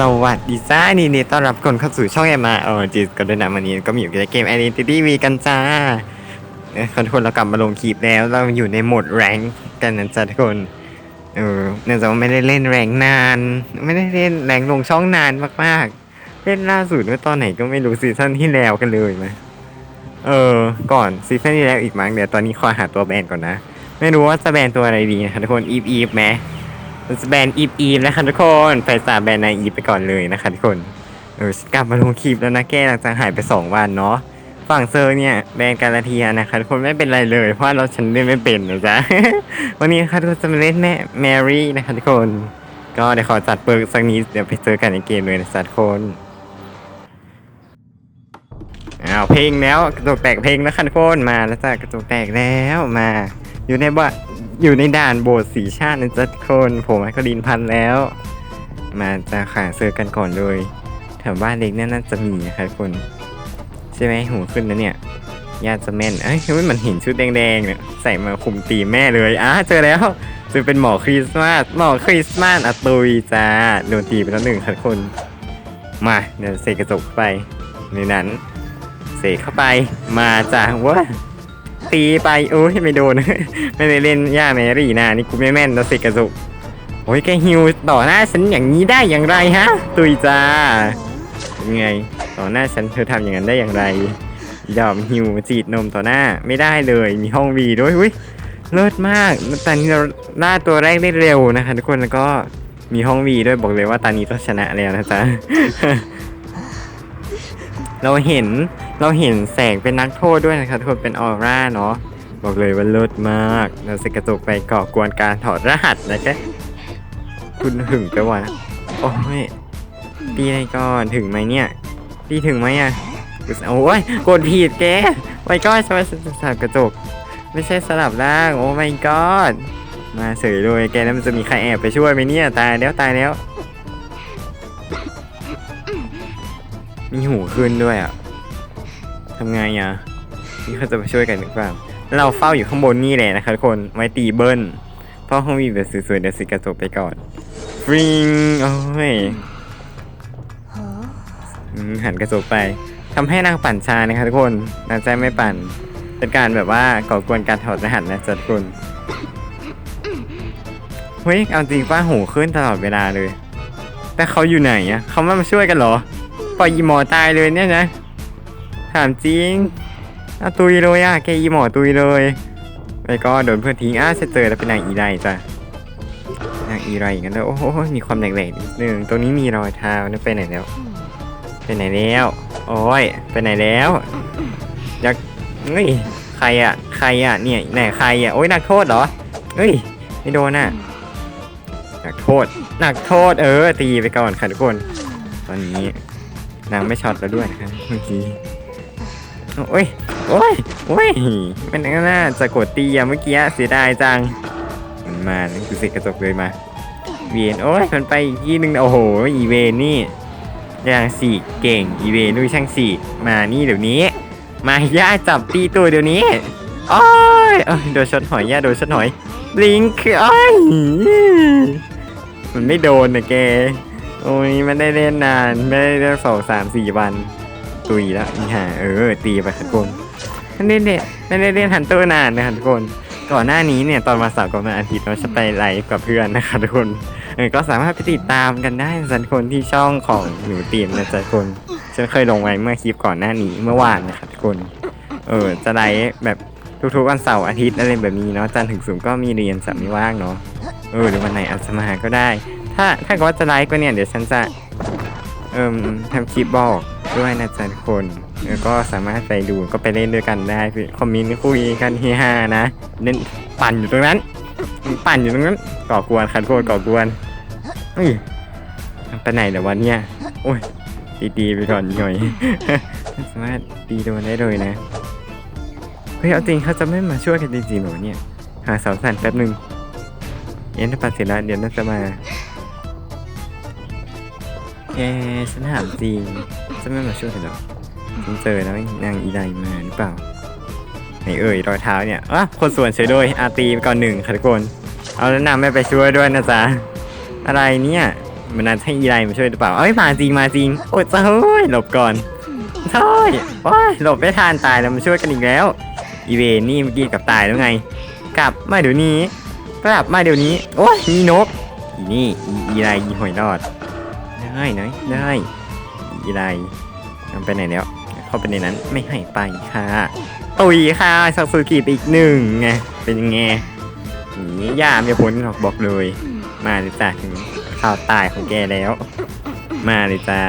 สวัสดีจ้านี่นี่ต้อนรับคนเข้าสู่ช่องแอมมาเออจีก็ด้วยนะวันนี้ก็มีอยู่ในเกม Identity V กันจ้าเอ้ยทุกคนเรากลับมาลงคลิปแล้วเราอยู่ในโหมดแรงกันนะจ๊ะทุกคนเออเนื่องจากว่าไม่ได้เล่นแรงนาน ไม่ได้เล่นแรงลงช่องนานมากๆ เล่นล่าสุดเมื่อตอนไหนก็ไม่รู้ซีซั่นที่แล้วกันเลยไหมเออ ก่อนซีซั่นที่แล้วอีกมั้งเดี๋ยวตอนนี้ขอหาตัวแบนก่อนนะ ไม่รู้ว่าจะแบนตัวอะไรดีนะทุกคนอีฟอีฟไหม แบนอีฟอีฟนะคะทุกคนไฟสาแบนนายอีฟไปก่อนเลยนะคะทุกคนเออกลับมาลงคลิปแล้วนะแก้หลังจากหายไป 2 วันเนาะฝั่งเซอร์เนี่ยแบนการาเทียนะคะทุกคนไม่เป็นไรเลย เพราะเราฉันเล่นไม่เป็นนะจ๊ะวันนี้นะคะทุกคนจะมาเล่นแม่แมรี่นะคะทุกคน ก็เดี๋ยวขอจัดเปิร์กสักนิดเดี๋ยวไปเจอกันในเกมเลยนะจ๊ะทุกคนอ้าวเพลงแล้วกระจกแตกเพลงแล้วคันโคนมาแล้วจ้ะกระจกแตกแล้วมา อยู่ในบ้าน อยู่ในด่านโบสถ์สีชาตินะจ๊ะทุกคนผมไมก็ดินพันแล้ว มาจะขาเซอร์กันก่อนเลยแถวบ้านเล็กนี่น่าจะมีนะครับคน ใช่ไหมหูขึ้นแล้วเนี่ยญาติจะแม่นเอ้ยมันเห็นชุดแดงๆเนี่ยใส่มาคุมตีแม่เลยอะเจอแล้วจะเป็นหมอคริสต์มาสหมอคริสต์มาสอะตุยจ้าโดนตีไปแล้วหนึ่งครับคน มาเดี๋ยวเสกกระจกไปในนั้น เสกเข้าไปมาจ้ะว้า ตีไปโอ้ยไม่โดน ไม่ได้เล่นย่าแมรี่นะนี่กูไม่แม่นแล้วเสกกระจกโอ้ยแกฮิวต่อหน้าฉันอย่างนี้ได้อย่างไรฮะ ตุยจ้าเป็นไง ต่อหน้าฉันเธอทำอย่างนั้นได้อย่างไรยอมฮิวจีดนมต่อหน้าไม่ได้เลยมีห้องวีด้วยอุ้ยเลิศมากตอนนี้เราล่าตัวแรกได้เร็วนะคะทุกคนแล้วก็มีห้องวีด้วยบอกเลยว่าตอนนี้ต้องชนะแล้วนะจ๊ะ เราเห็น เราเห็นแสงเป็นนักโทษด้วยนะครับทุกคนเป็นออร่าเนาะบอกเลยว่าเลิศมากเราเสกกระจกไปก่อกวนการถอดรหัสนะคะคุณถึงไปวะโอ้ยตีอะไรก่อนถึงไหมเนี่ยตีถึงไหมอะโอ้ยกดผิดแกไว้ก็ใช่ไหมสลับกระจก ไม่ใช่สลับร่างโอ้ my god มาเสยเลยแกแล้วมันจะมีใครแอบไปช่วยไหมเนี่ยตายแล้วตายแล้ว มีหูขึ้นด้วยอะ ทำไงอะนี่เขาจะมาช่วยกันหรือเปล่าเราเฝ้าอยู่ข้างบนนี่แหละนะคะทุกคนไว้ตีเบิ้ลเพราะเขามีแบบสวยๆเดี๋ยวสิกระจกไปก่อนฟริงโอ้ยหันกระจกไปทำให้นางปั่นชานะคะทุกคนนางใจไม่ปั่นเป็นการแบบว่าก่อกวนการถอดรหัสนะจ๊ะทุกคนเฮ้ยเอาจริงป้าหูขึ้นตลอดเวลาเลย แต่เขาอยู่ไหนอะเขาไม่มาช่วยกันหรอปล่อยอีหมอตายเลยเนี่ยนะ ถามจริงเอาตุยเลยอะแกอีหมอตุยเลยไปก็โดนเพื่อนทิ้งอ้าจะเจอแล้วเป็นนางอีไรจ้ะนางอีไรกันแล้วโอ้โหมีความแหลกๆนิดนึงตรงนี้มีรอยเท้านี่ไปไหนแล้ว ไปไหนแล้ว โอ้ยไปไหนแล้วอยากเฮ้ยใครอะใครอะเนี่ยไหนใครอะโอ้ยนักโทษเหรอเฮ้ยไม่โดนอะนักโทษนักโทษเออตีไปก่อนค่ะทุกคน ตอนนี้นางไม่ช็อตแล้วด้วยนะครับเมื่อกี้ โอ้ย โอ้ย โอ้ย มันน่าจะกดตีอะเมื่อกี้เสียดายจัง มันมานั่นคือเสกกระจกเลยมา เวียนโอ้ย มันไปอีกที่หนึ่งโอ้โห อีเวนนี่ยังสี่เก่ง อีเวนด้วยช่างสี่มานี่เดี๋ยวนี้ มาย่าจับตีตัวเดี๋ยวนี้โอ้ยเอ้ยโดนช็อตหอยย่าโดนช็อตหอย ลิงคือโอ้ยมันไม่โดนนะแก โอ้ยไม่ได้เล่นนาน ไม่ได้เล่นสองสามสี่วัน ตุยแล้วอีห่าเออ ตีไปทุกคนไม่ได้เล่นไม่ได้เล่นฮันเตอร์นานนะครับทุกคน ก่อนหน้านี้เนี่ยตอนมาสาวกับวันอาทิตย์เราจะไปไลฟ์กับเพื่อนนะคะทุกคนเออก็สามารถไปติดตามกันได้สันคนที่ช่องของหนูตีมนะจ๊ะทุกคนฉันเคยลงไว้เมื่อคลิปก่อนหน้านี้เมื่อวานนะคะทุกคน เออจะไลฟ์แบบทุกๆวันเสาร์อาทิตย์อะไรแบบนี้เนาะจันทร์ถึงศุกร์ก็มีเรียนสัมม่ว่างเนาะเออหรือวันไหนอาจจะมาก็ได้ ถ้าถ้าเกิดว่าจะไลฟ์ก็เนี่ยเดี๋ยวฉันจะเอ่มทำคลิปบอก ด้วยนะจ๊ะทุกคน แล้วก็สามารถไปดูก็ไปเล่นด้วยกันได้คือคอมเมนต์คุยกันเฮฮานะเล่นปั่นอยู่ตรงนั้น ปั่นอยู่ตรงนั้นก่อกวนคันโคตรก่อกวนเฮ้ยไปไหนเดี๋ยววันเนี้ยโอ้ยตีๆไปก่อนหน่อยสามารถตีโดนได้เลยนะเฮ้ยเอาจริงเขาจะไม่มาช่วยกันจริงๆหรอเนี่ยหาเสาสั่นแป๊บหนึ่งเอ็นถ้าปัดเสร็จแล้วเดี๋ยวน่าจะมา แกฉันถามจริงจะไม่มาช่วยกันเหรอฉันเจอแล้วนางอีไดมาหรือเปล่าไหนเอ่ยรอยเท้าเนี่ยอะคนส่วนเฉยด้วยอาตีก่อนหนึ่งค่ะทุกคน เอาแล้วนำไม่ไปช่วยด้วยนะจ๊ะอะไรเนี่ยมันน่าจะให้อีไลมาช่วยหรือเปล่าเอ้ยมาจริงมาจริง โอ้ยเฮ้ยหลบก่อนเฮ้ยโอ้ยหลบไม่ทันตายแล้วมาช่วยกันอีกแล้ว อีเวนนี่เมื่อกี้กับตายแล้วไง กลับมาเดี๋ยวนี้กลับมาเดี๋ยวนี้ โอ้ยมีนกอีนี่อีอีไลอีหอยรอด ได้หน่อยได้อีไลทำไปไหนแล้ว เข้าไปในนั้นไม่ให้ไปค่ะตุยค่ะสักสุกีไปอีกหนึ่งไงเป็นไงหนีย่าไม่พ้นหรอกบอกเลย มาเลยจ้ะถึงข่าวตายของแกแล้ว มาเลยจ้า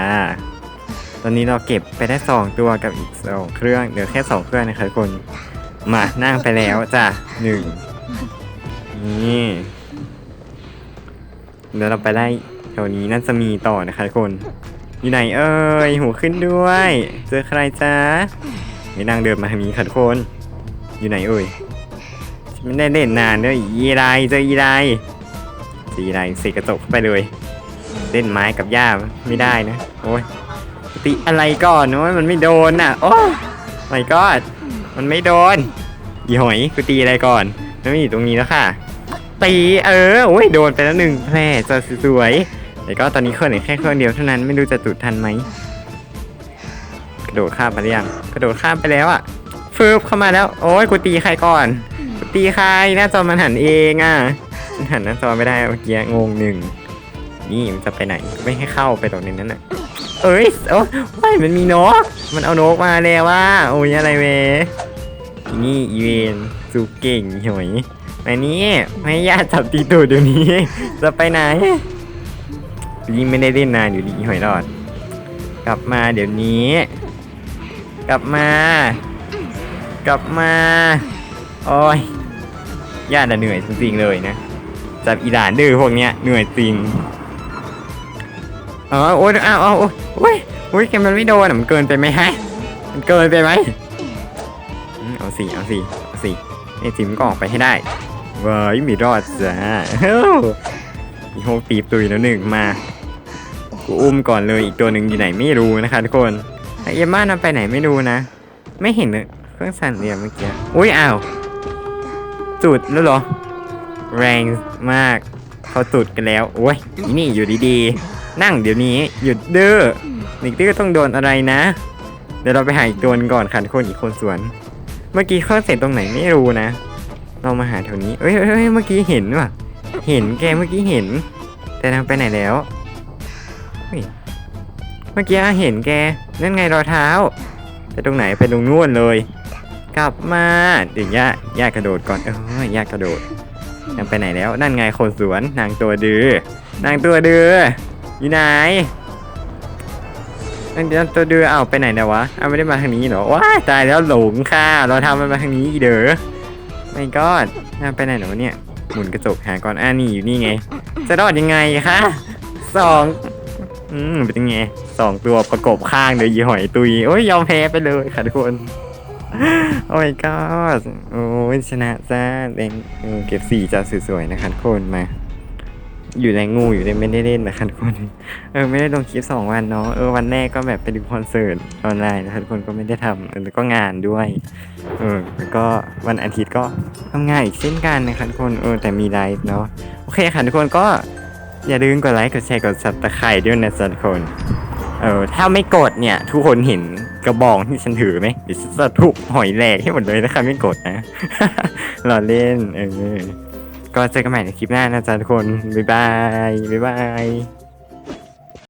ตอนนี้เราเก็บไปได้สองตัวกับอีกสองเครื่องเหลือแค่สองเครื่องนะคะทุกคนมานั่งไปแล้วจ้ะหนึ่งนี่เดี๋ยวเราไปได้ แถวนี้น่าจะมีต่อนะคะทุกคน อยู่ไหนเอ่ยหูขึ้นด้วย เจอใครจ้าไม่นั่งเดินมาทางนี้ค่ะทุกคน อยู่ไหนเอ่ยไม่ได้เล่นนานด้วยอีไรเจออีไรเจออีไรเสกกระจกไปเลย เล่นไม้กับหญ้าไม่ได้นะ โอ้ยติอะไรก่อนโอ้ยมันไม่โดนน่ะ โอ้ไม่กอดมันไม่โดนอีหอยกูตีอะไรก่อนมันไม่อยู่ตรงนี้แล้วค่ะตีเออโอ้ยโดนไปแล้วหนึ่งแผลจะสวย แต่ก็ตอนนี้เครื่องเหลือแค่เครื่องเดียวเท่านั้นไม่รู้จะจุดทันไหมกระโดดข้ามไปหรือยังกระโดดข้ามไปแล้วอะฟืบเข้ามาแล้ว โอ้ยกูตีใครก่อนกูตีใครหน้าจอมันหันเองอะมันหันหน้าจอไม่ได้เมื่อกี้งงหนึ่งนี่มันจะไปไหนไม่ให้เข้าไปตรงนั้นน่ะเอ้ยโอ้ยมันมีนก มันเอานกมาแล้วว่าโอ้ยอะไรเวนี่อีเวนสูเก่งหอยมานี่ไม่ให้ญาติจับตีตูดเดี๋ยวนี้ จะไปไหน ยิ่งไม่ได้เล่นนานอยู่ดีหอยรอด กลับมาเดี๋ยวนี้ กลับมา กลับมาโอ้ยญาน่ะเหนื่อยจริงๆเลยนะจับอีหลานดื้อพวกเนี้ยเหนื่อยจริงอ๋อโอ้ยอ้าวอ้าวโอ้ยโอ้ยโอ้ยแกมันไม่โดนมันเกินไปไหมฮะมันเกินไปไหมเอาสิเอาสิเอาสิไอ้จิมก็ออกไปให้ได้เว้ยมีรอดจ้ามีโฮปีบตุยแล้วหนึ่งมา กูอุ้มก่อนเลยอีกตัวหนึ่งอยู่ไหนไม่รู้นะคะทุกคนไอเอ็มม่านำไปไหนไม่รู้นะ ไม่เห็นเลยเครื่องสั่นเรียมเมื่อกี้อุ้ยอ้าวจุดแล้วเหรอ แรงมากเขาจุดกันแล้วโอ้ยนี่อยู่ดีๆ นั่งเดี๋ยวนี้หยุดดื้อหนิกดื้อต้องโดนอะไรนะ เดี๋ยวเราไปหาอีกตัวนึงก่อนค่ะทุกคนอีกคนสวน เมื่อกี้เครื่องเสร็จตรงไหนไม่รู้นะ เรามาหาแถวนี้เอ้ยเอ้ยเมื่อกี้เห็นว่ะเห็นแกเมื่อกี้เห็น แต่นางไปไหนแล้ว เมื่อกี้เห็นแก นั่นไงรอยเท้า ไปตรงไหนไปตรงนู่นเลย กลับมาเดี๋ยวย่าย่ากระโดดก่อน เออย่ากระโดดนางไปไหนแล้ว นั่นไงคนสวน นางตัวดื้อนางตัวดื้ออยู่ไหนนางตัวดื้อเอาไปไหนนะวะเอาไม่ได้มาทางนี้เหรอว้าตายแล้วหลงค่ะ เราทำมันมาทางนี้อีเด้อไม่ก็นางไปไหนหรอเนี่ยหมุนกระจกหาก่อนอ่านี่อยู่นี่ไง จะรอดยังไงคะสอง อืมเป็นยังไงสองตัวประกบข้างเดี๋ยวยีหอยตุยโอ้ยยอมแพ้ไปเลยค่ะทุกคน โอ้ my god โอ้ยชนะจ้าแดงเออเก็บสี่จ้าสวยๆนะคะทุกคนมา อยู่ในงูอยู่ในไม่ได้เล่นนะคะทุกคนเออไม่ได้ลงคลิปสองวันเนาะเออวันแรกก็แบบไปดูคอนเสิร์ตออนไลน์นะคะทุกคนก็ไม่ได้ทำแล้วก็งานด้วย เออแล้วก็วันอาทิตย์ก็ทำงานอีกเช่นกันนะคะทุกคนเออแต่มีไลฟ์เนาะโอเคค่ะทุกคนก็ อย่าลืมกดไลค์กดแชร์กดซับสไครด้วยนะทุกคน เออถ้าไม่กดเนี่ย ทุกคนเห็นกระบองที่ฉันถือไหมเดี๋ยวฉันจะทุบหอยแหลกให้หมดเลยนะครับไม่กดนะหล่อเล่นเออก็เจอกันใหม่ในคลิปหน้านะจ๊ะทุกคน บ๊ายบาย บ๊ายบาย